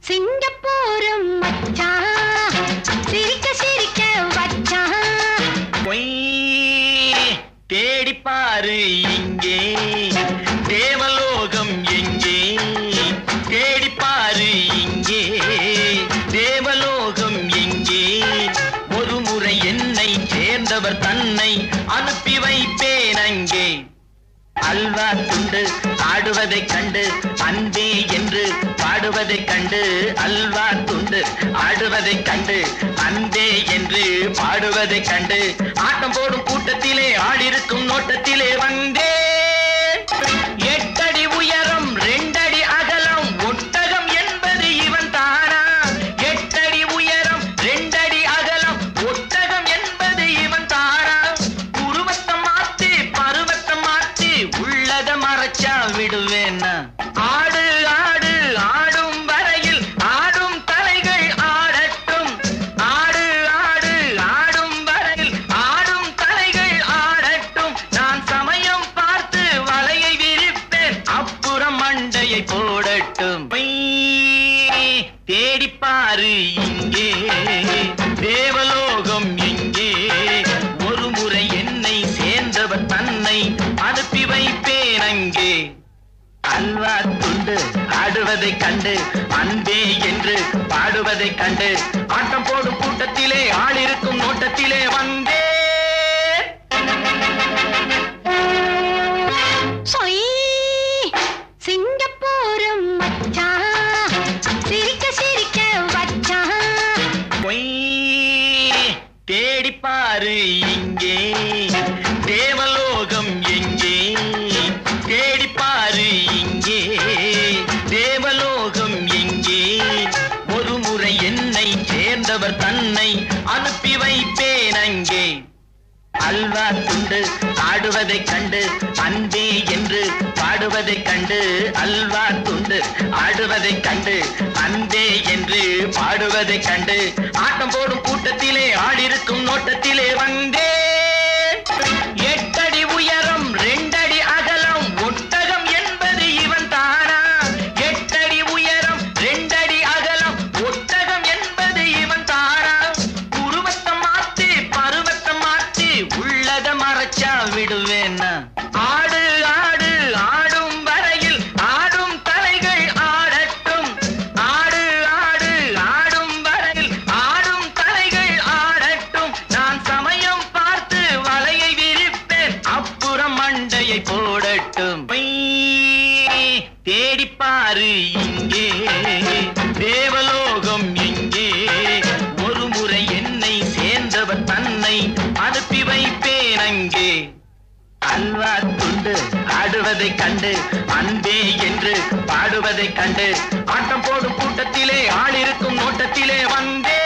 சிங்கப்பூரும் மச்சான். சிரிக்க சிரிக்க வச்சான். தேடிப்பாரு இங்கே. தேவலோகம் எங்கே? தேடிப்பாரு இங்கே. தேவலோகம் எங்கே? ஒரு முறை என்னை சேர்ந்தவர் தன்னை அனுப்பி வைப்பேன் அங்கே. அல்வா துண்டு ஆடுவதைக் கண்டு அன்பே என்று பாடுவதைக் கண்டு அல்வா துண்டு ஆடுவதைக் கண்டு அன்பே என்று பாடுவதைக் கண்டு ஆட்டம் போடும் கூட்டம் விடுவேன் ஆடு ஆடு ஆடும் வரையில் ஆடும் தலைகள் ஆடட்டும். ஆடு ஆடு ஆடும் வரையில் ஆடும் தலைகள் ஆடட்டும். நான் சமயம் பார்த்து வலையை விரிப்பேன் அப்புறம் மண்டையை போடட்டும். தேடிப்பாரு இங்கே தேவலோகம் எங்கே ஒரு முறை என்னை சேர்ந்தவர் தன்னை அனுப்பி வைப்பேன் அங்கே. அல்வா துண்டு ஆடுவதைக் கண்டு அன்பே என்று பாடுவதைக் கண்டு ஆட்டம் போடும் கூட்டத்திலே ஆள் இருக்கும் நோட்டத்திலே வந்தே. சிங்கப்பூரும் மச்சான் சிரிக்க சிரிக்க வச்சான் பொய். தேடிப்பாரு இங்கே. தேவலோகம் என்னை சேர்ந்தவர் தன்னை அனுப்பி வைப்பேன் அங்கே. அல்வா துண்டு ஆடுவதைக் கண்டு அன்பே என்று பாடுவதைக் கண்டு அல்வா துண்டு ஆடுவதைக் கண்டு அன்பே என்று பாடுவதைக் கண்டு. ஆட்டம் போடும் கூட்டத்திலே ஆடிருக்கும் நோட்டத்திலே வந்து கையை போடட்டும். தேடிப்பாரு இங்கே. தேவலோகம் எங்கே ஒரு முறை என்னை சேர்ந்தவர் தன்னை அனுப்பி வைப்பேன் அங்கே. அல்வா துண்டு ஆடுவதைக் கண்டு அன்பே என்று பாடுவதைக் கண்டு ஆட்டம் போடும் கூட்டத்திலே ஆள் இருக்கும் நோட்டத்திலே வந்தே